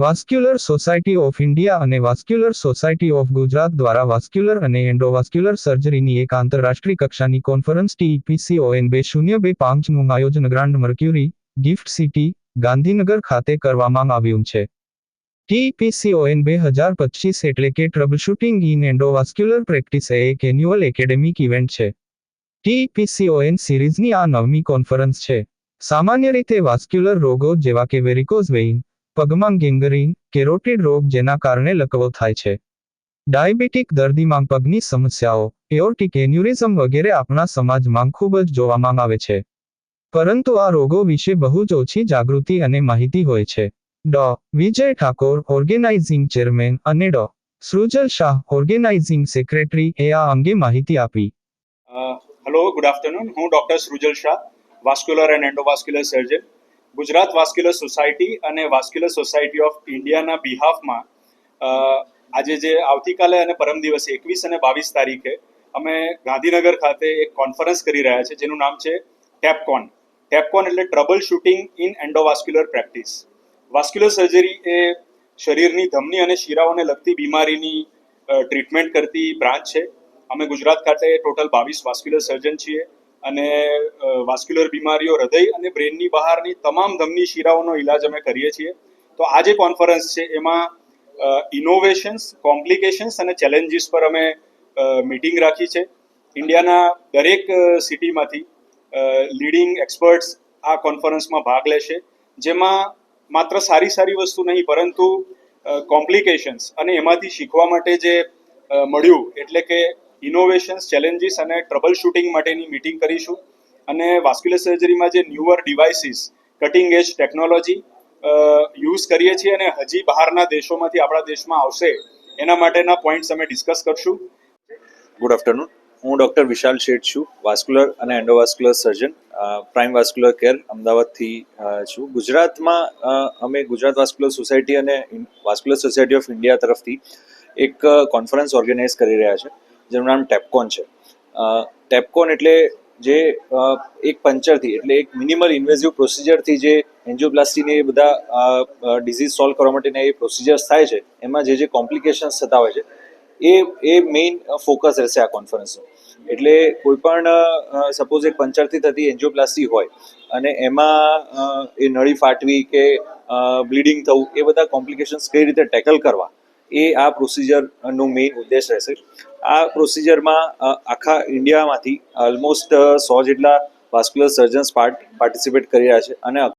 Vascular society of India અને vascular society of Gujarat દ્વારા vascular અને એન્ડોવાસ્ક્યુલર સર્જરીની એક આંતરરાષ્ટ્રીય કક્ષાની કોન્ફરન્સ ટીઈપીસીઓએન બે શૂન્ય બે પાંચનું આયોજન grand Mercury Gift City Gandhinagar ખાતે કરવામાં આવ્યું છે. ટીપીસીઓએન બે હજાર પચીસ એટલે કે ટ્રબલશૂટિંગ ઇન એન્ડોવાસ્ક્યુલર પ્રેક્ટિસ એ એક એન્યુઅલ એકેડેમિક ઇવેન્ટ છે. ટીપીસીઓએન સિરીઝની આ નવમી કોન્ફરન્સ છે. સામાન્ય રીતે વાસ્ક્યુલર રોગો જેવા કે વેરિકોઝ વેઇન પગમાં ગેંગરીન કેરોટિડ રોગ જેના કારણે લકવો થાય છે. ડાયાબિટીક દર્દીમાં પગની સમસ્યાઓ, એઓર્ટિક એન્યુરિઝમ વગેરે આપણા સમાજમાં ખૂબ જ જોવામાં આવે છે. પરંતુ આ રોગો વિશે બહુ જ ઓછી જાગૃતિ અને માહિતી હોય છે. ડો. વિજય ઠાકોર, ઓર્ગેનાઇઝિંગ ચેરમેન અને ડો. સૃજલ શાહ, ઓર્ગેનાઇઝિંગ સેક્રેટરી, એ આ અંગે માહિતી આપી. Hello, good afternoon. હું doctor Srujal Shah, vascular and endovascular surgeon. Gujarat vascular society અને વાસ્ક્યુલર સોસાયટી ઓફ ઇન્ડિયાના બિહાફમાં આજે જે આવતીકાલે અને પરમ દિવસે એકવીસ અને બાવીસ તારીખે અમે ગાંધીનગર ખાતે એક કોન્ફરન્સ કરી રહ્યા છે, જેનું નામ છે ટેપકોન. ટેપકોન એટલે troubleshooting in endovascular practice. Vascular surgery એ શરીરની ધમની અને શીરાઓને લગતી બીમારીની ટ્રીટમેન્ટ કરતી બ્રાન્ચ છે. અમે ગુજરાત ખાતે ટોટલ બાવીસ વાસ્ક્યુલર સર્જન છીએ. અને વાસ્ક્યુલર બીમારીઓ, હૃદય અને બ્રેનની બહારની તમામ ધમની શીરાઓનો ઈલાજ અમે કરીએ છીએ. તો આ જે કોન્ફરન્સ છે, એમાં ઇનોવેશન્સ કોમ્પ્લિકેશન્સ અને ચેલેન્જીસ પર અમે મીટિંગ રાખી છે. ઇન્ડિયાના દરેક સિટીમાંથી લીડિંગ એક્સપર્ટ્સ આ કોન્ફરન્સમાં ભાગ લેશે. જેમાં માત્ર સારી સારી વસ્તુ નહીં, પરંતુ કોમ્પ્લિકેશન્સ અને એમાંથી શીખવા માટે જે મળ્યું, એટલે કે ઇનોવેશન્સ ચેલેન્જીસ અને ટ્રબલ શૂટિંગ માટેની મીટિંગ કરીશું. અને વાસ્ક્યુલર સર્જરીમાં જે newer devices cutting edge technology use કરીએ છીએ અને હજી બહારના દેશોમાંથી આપણા દેશમાં આવશે, એના માટેના પોઈન્ટ્સ અમે ડિસ્કસ કરશું. ગુડ આફ્ટરનૂન હું ડૉક્ટર વિશાલ શેઠ છું વાસ્ક્યુલર અને endovascular surgeon prime vascular care અમદાવાદથી છું. ગુજરાતમાં અમે ગુજરાત વાસ્ક્યુલર સોસાયટી અને વાસ્ક્યુલર સોસાયટી ઓફ ઇન્ડિયા તરફથી એક કોન્ફરન્સ ઓર્ગેનાઇઝ કરી રહ્યા છે. જેનું નામ ટેપકોન છે. ટેપકોન એટલે જે એક પંચરથી, એટલે એક મિનિમલ ઇન્વેઝિવ પ્રોસિજરથી જે એન્જિયોપ્લાસ્ટીને એ બધા ડિઝીઝ સોલ્વ કરવા માટેના એ પ્રોસિજર્સ થાય છે, એમાં જે જે કોમ્પ્લિકેશન્સ થતા હોય છે, એ એ મેઇન ફોકસ રહેશે આ કોન્ફરન્સનું એટલે કોઈપણ સપોઝ એક પંચરથી થતી એન્જિયોપ્લાસ્ટી હોય, અને એમાં એ નળી ફાટવી કે બ્લીડિંગ થવું, એ બધા કોમ્પ્લિકેશન્સ કઈ રીતે ટેકલ કરવા? એ આ પ્રોસિજરનો મેઇન ઉદ્દેશ રહેશે. આ પ્રોસિજરમાં આખા ઇન્ડિયામાંથી ઓલમોસ્ટ સો જેટલા વાસ્ક્યુલર સર્જન્સ પાર્ટ પાર્ટિસિપેટ કરી રહ્યા છે અને